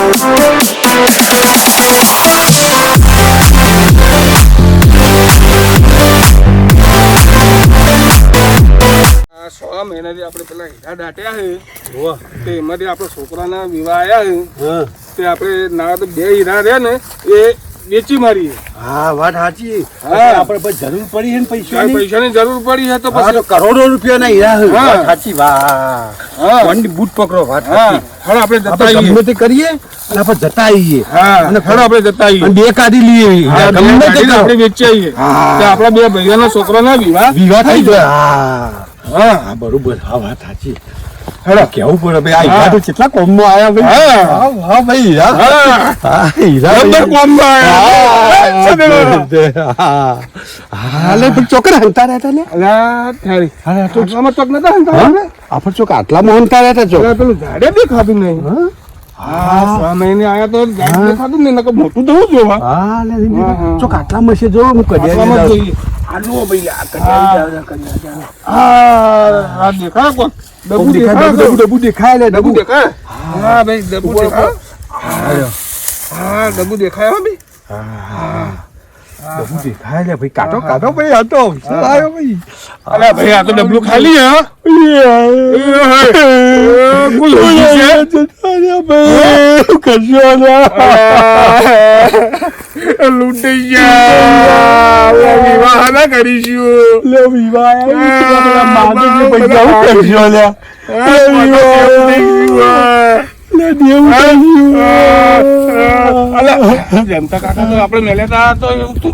આ સો મહિનાથી આપણે પેલા હીરા દાટ્યા છે. તે એમાંથી આપણા છોકરાના વિવાહ આવ્યા છે. તે આપણે ના તો બે હીરા રહ્યા ને એ વેચી મારીએ. હા વાત સાચી. આપણે જરૂર પડી છે ને પૈસાની? પૈસાની જરૂર પડી છે તો પછી કરોડો રૂપિયાના હીરા છે. વાત સાચી વાત હા. વંડી બૂટ પકડો વાત હા. સાચી. આપણે જતા આવીએ. ગમે તે કરીએ અને આપણે જતા આવીએ. હા. અને ખરો આપણે જતા આવીએ. બે કાઢી લઈએ. ગમે તે આપણે વેચી આવીએ. હા. આપણા બે ભાઈઓના છોકરાના વિવાહ વિવાહ થઈ જાય. હા. હા બરોબર હા વાત સાચી હેડો. કેવું પડે ભાઈ આ હીરા તો કેટલા કોમમાં આયા ભાઈ હા. હા ભાઈ હીરા હા હીરા અંદર ભાઈ. કોમમાં આવ્યા. હા લે પણ છોકરા હંતા રહેતા ને અલા, થારી. હા તો ચોક નતા હંતા? આપણે? ચોક આટલા મોહનતા રહેતા ચોક પેલું ઝાડે દેખાતું નહીં હા હા છ મહિને આયા તો ખાધું ને મોટું તો હું જોવા હા જો કાટલા મસે જો હું કડિયા જઈએ લે ડબુ દેખા હા ભાઈ ડબુ દેખા હા ડબુ દેખાય ભાઈ હા લે ભાઈ કાટો કાટો ભાઈ હતો શું આવ્યો ભાઈ અરે ભાઈ આ તો ડબલું ખાલી હે meu વિવાહ ના કરીશું લે વિવાહ માધુજી પૈસા કરશો લે વિવાહ તો મેલ્યા તો એવું તો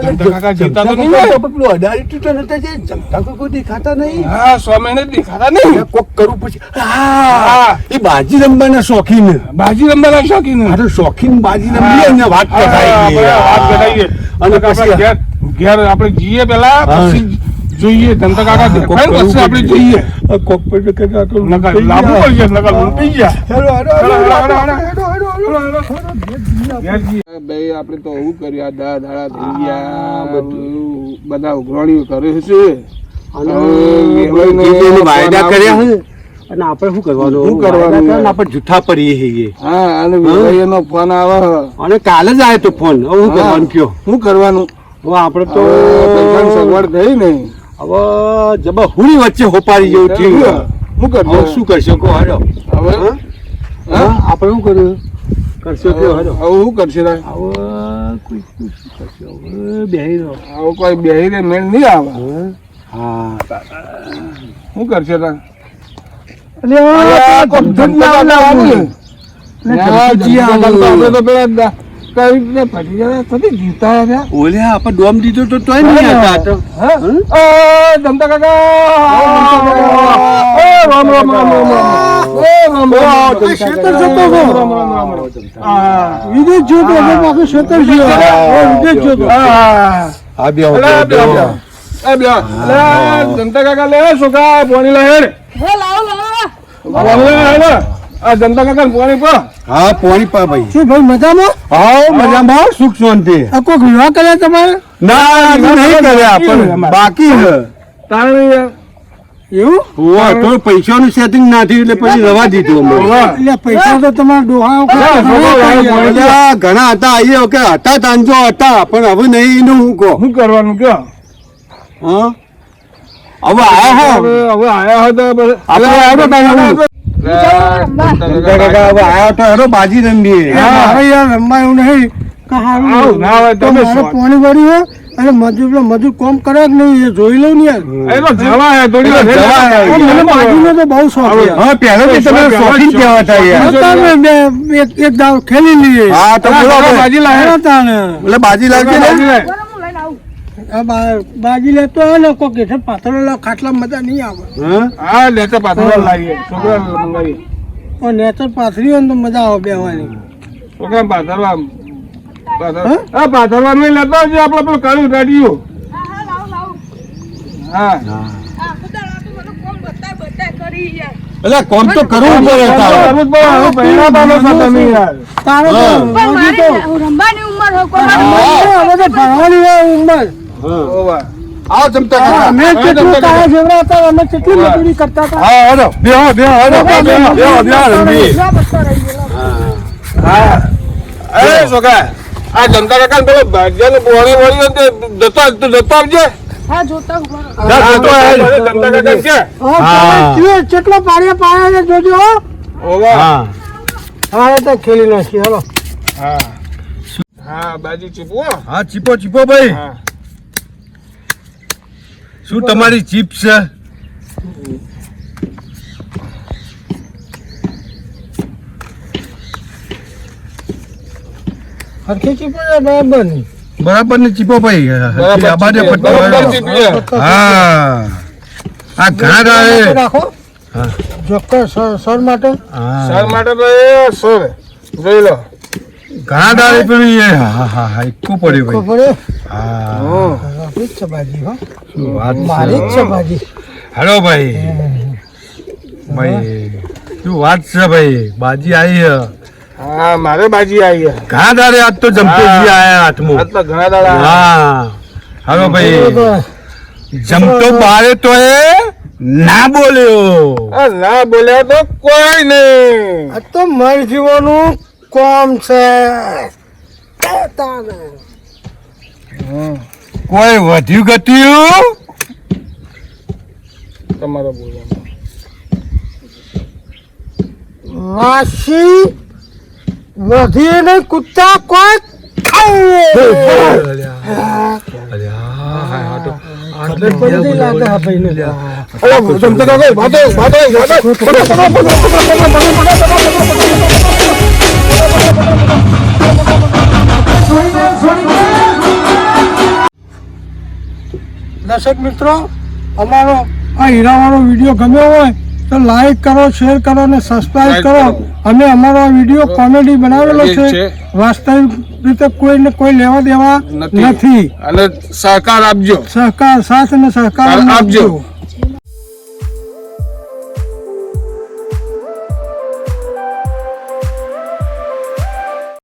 જમતા તો નહીં. હા હા એ બાજી રમવાના શોખીન. બાજી રમવાના શોખીન. અરે શોખીન બાજી રમી વાત કરાઈ વાત કરાઈ અને ઘેર ઘેર આપણે જઈએ પેલા પછી જોઈએ ધંધા કાકા ફાઈલ કરશે આપણે જોઈએ કોકપેટ કરતા તો નકર લાભો પડી ગયા લૂંટી ગયા હેલો આપણે તો એવું કર્યું દા દાડા થઈ ગયા બધું બધા ઉઘરાણીઓ કરે છે અને વાયદા કર્યા છે અને આપણે શું કરવાનું કરવાનું આપણે પડીએ હા અને એનો ફોન આવે અને કાલે જ આવ્યો તો ફોન હવે શું કરવાનું શું કરવાનું આપણે તો સગવડ થઈ નહીં હવે જબા હુડી વચ્ચે હોપારી જેવું થયું. શું કરજો. શું કરશો? કહો હાલો. હવે? હા? હા? હા? આપણે શું કર્યું? કરશો કયો હાલો. હવે શું કરશે? હવે કોઈ શું કરશે? હવે બેહી રહો. હવે કોઈ બેહી રે મેળ નહીં આવે. હા. શું કરશે? અરે આ કોક ધંધા લાવવાનું. કરતા આપણે તો પેલા કરીને ફરી જતા થતી જીવતા આવ્યા ઓલે આપણે ડોમ દીધો તો તોય નહીં હતા તો ઓ દમતા લે આ ધંધા કાકા પોણી પા હા પોણી પા ભાઈ. શું ભાઈ મજામાં? હા મજામાં. સુખ શાંતિ. આ કોઈક વિવાહ કર્યા તમારે? ના નહીં કર્યા પણ બાકી છે. તારે એવું? હોવા તો પૈસાનું સેટિંગ નાથી એટલે પછી રવા દીધું અમે એટલે પૈસા તો તમારા ડોહા હા, ઘણા હતા આઈએ કે હતા તાંજો હતા પણ હવે નહીં એનું હું કહો? શું કરવાનું કે હા? હવે આયા હો? હવે આયા હોય તો આપણે આયા આવ્યો કોમ કરે જ નહીં એ જોઈ લઉં ને એનો જવા બહુ શોખ છે. હા એક એક ખેલી લીએ હા તો બોલો બાજી લાવ્યા એટલે બાજી લાવજે ને? બાજી લેતો હોય ને કોઈ ગેઠે પાથરો લાવ ખાટલા મજા નહીં આવે. હા? લેતર પાથરો લાવીએ છોકરા મંગાવીએ. ઓ નેતર પાથરી હોય તો મજા આવે બેવાની છોકરા પાથરવા હા? પાથરવાનું લેતો આવજો આપણે પેલું કાળું ગાડીયું. હા એટલે કરવું પડે તારો. ઉંમર. આવો જમતા હતા અમે કેટલું કાયા જેવડા હતા અમે કેટલી મજૂરી કરતા હતા. હા હાલો બેહો બેહો હાલો બેહો બેહો બેહો રંજી હા. એ સોગા આ જમતા કાકા પેલો ભાગ્યનું બોળી બોળી જતો જતો આપજે હા જોતા કેટલો પાડ્યા પાડ્યા જોજો ઓવા. હા. તો ખેલી નાખી હાલો. હા. હા બાજુ ચીપો હા ચીપો ચીપો ભાઈ. હા. શું તમારી ચીપ છે? હરખી ચીપો બરાબરની બરાબરની ચીપો ભાઈ બરાબર આ બાજુ પટ્ટો. હા. આ ઘણા દાડે રાખો હા. ચોક્કસ સર- માટે. હા. સર માટે તો એ સર. જોઈ લો. ઘણા દાડે પેલું એ. હા હા હા એકું પડ્યું ભાઈ. હા. આપણી જ છે બાજી હો વાત મારી જ છે છે હેલો ભાઈ. ભાઈ શું વાત છે ભાઈ? બાજી આવી હા. મારે બાજી આવી ઘણા દાડે આજ તો જમતેજી આયા હાથમાં. આજ તો ઘણા દાડા. હા. હાલો ભાઈ. જમતો બારે તો એ ના બોલ્યો. ના બોલ્યા તો કોઈ નહીં. આ તો મર જીવવાનું કોમ છે. તાને. કોઈ વધ્યું ઘટ્યું તમારે બોલવાનું માસી વધી ને કુત્તા કોઈ ખાય દર્શક મિત્રો અમારો આ હીરાવાળો વીડિયો ગમ્યો હોય તો લાઈક કરો શેર કરો અને સબસ્ક્રાઈબ કરો. અને અમે અમારો આ વીડિયો કોમેડી બનાવેલો છે. વાસ્તવિક રીતે કોઈને કોઈ લેવા દેવા નથી. અને સહકાર આપજો. સહકાર સાથ અને સહકાર. આપજો.